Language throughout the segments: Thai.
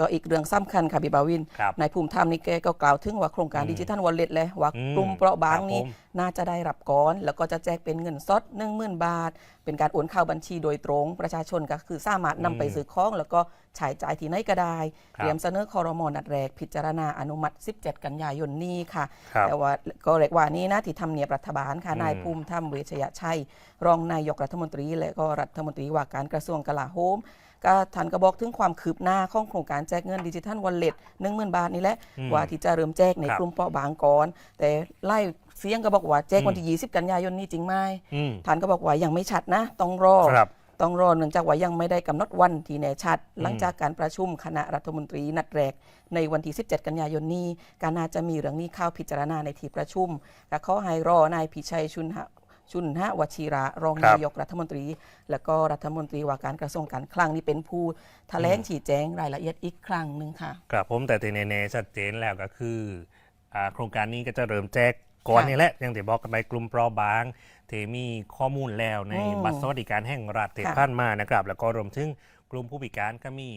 ก็อีกเรื่องสำคัญค่ะพี่บาวินครับนายภูมิธรรมนี่แกก็กล่าวถึงว่าโครงการอืมดิจิทัลวอลเล็ตเลยว่าอืมกลุ่มเปราะบางครับนี้ผมน่าจะได้รับก่อน แล้วก็จะแจกเป็นเงินสด10,000 บาท เป็นการโอนเข้าบัญชีโดยตรง ประชาชนก็คือสามารถนำไปอืมซื้อของ แล้วก็ใช้จ่ายที่ไหนก็ได้ครับเตรียมเสนอคอรมอนัดแรก พิจารณาอนุมัติ 17 กันยายนนี้ค่ะครับแต่ว่าก็เรียกว่านี้นะที่ทำเนียบรัฐบาลค่ะอืมนายภูมิธรรมเวชยชัย รองนายกรัฐมนตรี และก็รัฐมนตรีว่าการกระทรวงกลาโหมก็ท่านก็บอกถึงความคืบหน้าของโครงการแจกเงินดิจิทัลวอลเล็ตหนึ่งหมื่นบาทนี่แหละอืมว่าที่จะเริ่มแจกในครับกลุ่มเปราะบางก่อนแต่ไล่ เสียงก็บอกว่าแจกวันอืมที่ 20 กันยายนนี้จริงไหมอืม ท่านก็บอกว่ายังไม่ชัดนะ ต้องรอ ครับ ต้องรอเนื่องจากว่ายังไม่ได้กำหนดวันที่แน่ชัด หลังจากการประชุมคณะรัฐมนตรีนัดแรก ในวันที่ 17 กันยายนนี้ การน่าจะมีเรื่องนี้เข้าพิจารณาในที่ประชุม และขอให้รอนายพิชัยชุนหะชุนหะวชิระรองครับ นายกรัฐมนตรี และก็รัฐมนตรีว่าการกระทรวงการคลังนี่เป็นผู้แถลงชี้แจงรายละเอียดอีกครั้งหนึ่งค่ะ ครับผมแต่ที่แน่ๆชัดเจนแล้วก็คืออ่าโครงการนี้ก็จะเริ่มแจก ก่อนค่ะนี่แหละอย่างที่บอกกันไปกลุ่มเปราะบางที่มีข้อมูลแล้วในอืมบัตรสวัสดิการแห่งรัฐที่ค่ะผ่านมานะครับ แล้วก็รวมถึงกลุ่มผู้พิการก็มี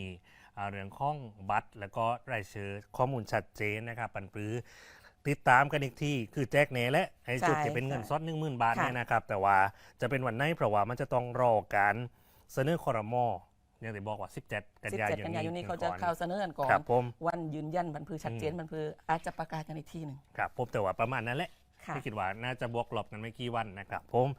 อ่าเรื่องข้องบัตร แล้วก็รายชื่อข้อมูลชัดเจนนะครับปันปรือติดตามกันอีกที่คือแจกเนและไอ้จุดใช่จะเป็นเงินใช่สดหนึ่งหมื่นบาทค่ะเนี่ยนะครับ แต่ว่าจะเป็นวันไหนเพราะว่ามันจะต้องรอการเสนอคอรมออ ย่างที่บอกว่า 17 กันยาย17นกันยายนนี้นี้เขาจะเข้าเสนอกันก่อนครับผมวันยืนยันบันพือชัดเจนบันพืออาจจะประกาศกันอีกทีหนึ่งครับผมแต่ว่าประมาณนั้นแหละค่ะที่คิดว่าน่าจะบวกลบกันไม่กี่วันนะครับผม